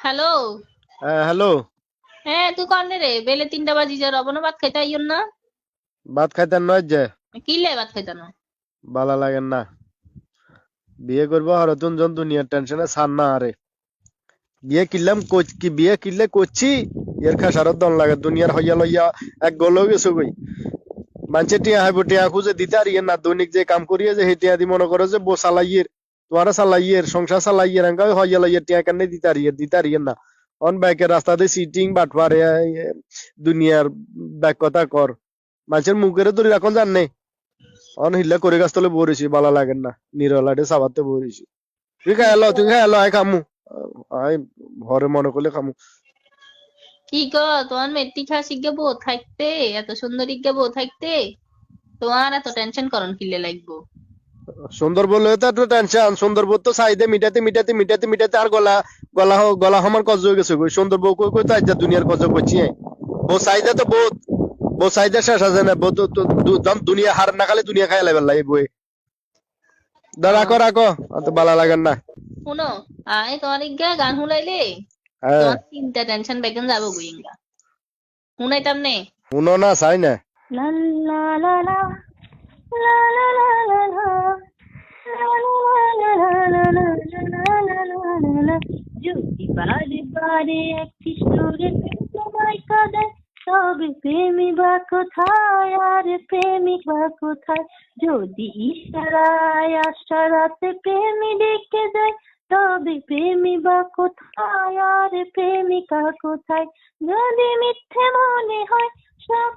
Hello. হ্যাঁ hello. হ্যাঁ তুই কন রে বেলে তিনটা বাজি যা রবনা ভাত খাইতে আইয়ন না। ভাত খাইতেন নয় যে। কিলে ভাত খাইতে না ভালো লাগেন না। বিয়ে করব হরতুন জন দুনিয়ার টেনশনে ছাড় না আরে। বিয়ে কিনলাম কি বিয়ে কিনলে করছি এর খাসারত দন লাগে দুনিয়ার হইয়া লইয়া এক গলো গেছো কই? মানুষে টিয়া হাইব টিয়া খুঁজে দিতে আর ইয়ে না দৈনিক যে কাম করিয়ে যে সেই টিয়া দি মনে করো যে বো চালাইয়ের তোমারা চালাইয়ের সংসার চালাইয়ের এঙ্কা হইয়া লইয়া টিয়া কেন দিতে আর দিতে আর ইয়ে না অন বাইকের রাস্তাতে সিটিং বাটবার দুনিয়ার ব্যাক কথা কর মানুষের মুখের ধরে রাখন জানে অন হিল্লা করে গাছ তলে বরিছি ভালো লাগেন না নিরলাটে সাবাতে বরিছি তুই খাই এলো তুই খাই এলো আয় খামু আই ঘরে মনে করলে কি গো তোমার মেট্টি খা শিখে বউ থাকতে এত সুন্দর ইজ্ঞা বউ থাকতে তোমার এত টেনশন করন কিলে লাগবো সুন্দর বললে তো একটু টেনশন সুন্দর বউ তো চাহিদা মিটাতে মিটাতে মিটাতে মিটাতে আর গলা গলা গলা সমান কজ হয়ে গেছে গো। সুন্দর বউ কই কই তো আজ দুনিয়ার কজ করছি বউ চাহিদা তো বহুত বউ চাহিদা শেষ আছে না? বউ তো দুনিয়া হার না খালে দুনিয়া খাই লাইবেন লাই বই দা রাখো রাখো অত ভালো লাগেন না। শুনো আয় তোমার ইজ্ঞা গান হ্যাঁ তোমার চিন্তা টেনশন বেগন যাব গুইঙ্গা শুনাইতাম নে? শুনো না চাই না। লা লা লা লা লা লা লা লা লা। যদি বারে বারে একটি সুরে তোমায় কাঁদে তবে প্রেমী বা কোথায় আর প্রেমিক বা কোথায় যদি ইশারায় আশারাতে প্রেমী ডেকে যায় তবে প্রেমী বা কোথায় আর প্রেমিকা কোথায় যদি মিথ্যে মনে হয়, সব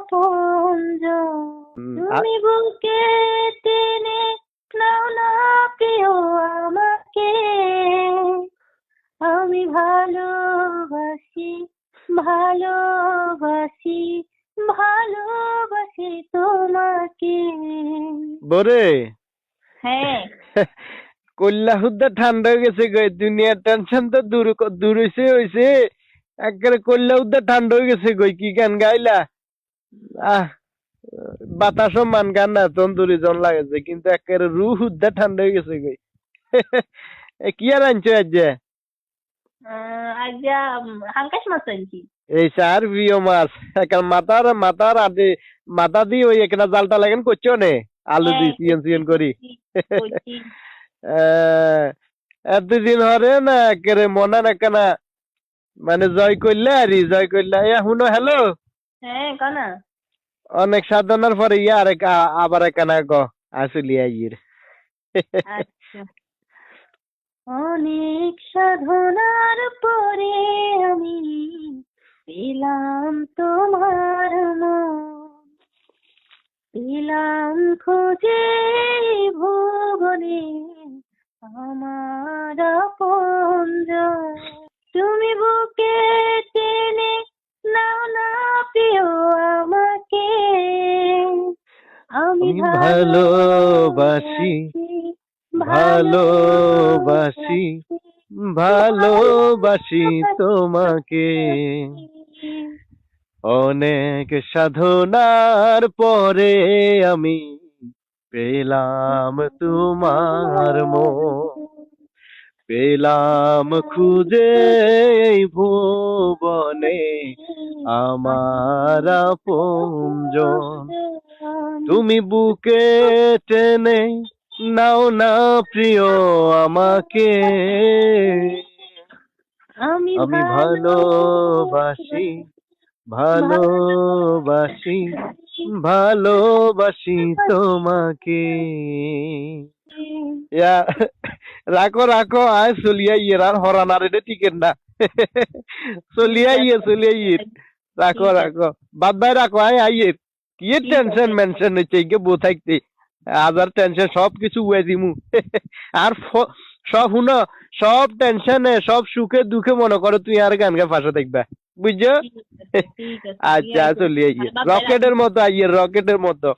আমার তুমি বুকে টেনে নাও না প্রিয় আমাকে। আমি ভালোবাসি ভালোবাসি ভালোবাসি তোমাকে। বরে। হ্যাঁ। কল্লা হুদ্দা ঠান্ডা হয়ে গেছে গো দুনিয়ার টেনশন তো দূর দূর হইছে হইছে। একেবারে কল্লা হুদ্দা ঠান্ডা হয়ে গেছে গই কি গান গাইলা? আহ বাতাসও মান গান না তন্দুরি জন লাগেছে কিন্তু একেবারে রু হুদ্দা ঠান্ডা হয়ে গেছে এ কি আর আনছো আজ যে? আজ হালকাশ মাছ আনছি। এই চার প্রিয় মাছ এখন মাথার মাথার আদে মাথা দিয়ে ওই একটা জালটা লাগেন করছ নে? আলু হ্যাঁ, সিএন সিএন করি। এতদিন হরে না একেবারে মনে না। মানে জয় করলে আর জয় করলে। এ শুনো হ্যালো? হ্যাঁ কানা। অনেক সাধনার পরে ইয়া আর আবার একখানা গ আসলি আইয়ের আচ্ছা। অনেক সাধনার পরে আমি পেলাম তোমার মন। পেলাম খুঁজে ভুবনে আমার আপনজন তুমি বুকে ভালোবাসি, ভালোবাসি ভালোবাসি তোমাকে। অনেক সাধনার পরে আমি পেলাম তোমার মন। পেলাম খুঁজে ভুবনে আমার আপনজন। তুমি বুকে টেনে নাও না প্রিয় আমাকে। আমি ভালোবাসি ভালোবাসি ভালোবাসি তোমাকে। রাখো রাখো আয় চলিয়া ইয়ের আর হরানার এটা টিকেট না। চলি আইয়ে চলি আইয়ে রাখো রাখো। বাদ ভাই রাখো আই আইয়ে কি টেনশন মেনশন হচ্ছে ইকে বউ থাকতে টেনশন সব কিছু উয়ে দিমু। আর সব শুনো সব টেনশনে সব সুখে দুঃখে মনে করো তুই আর গান গা ফাঁসা দেখবা। বুঝছ? আচ্ছা চলিয়ে গিয়ে রকেটের মতো আইয়ে রকেটের মতো।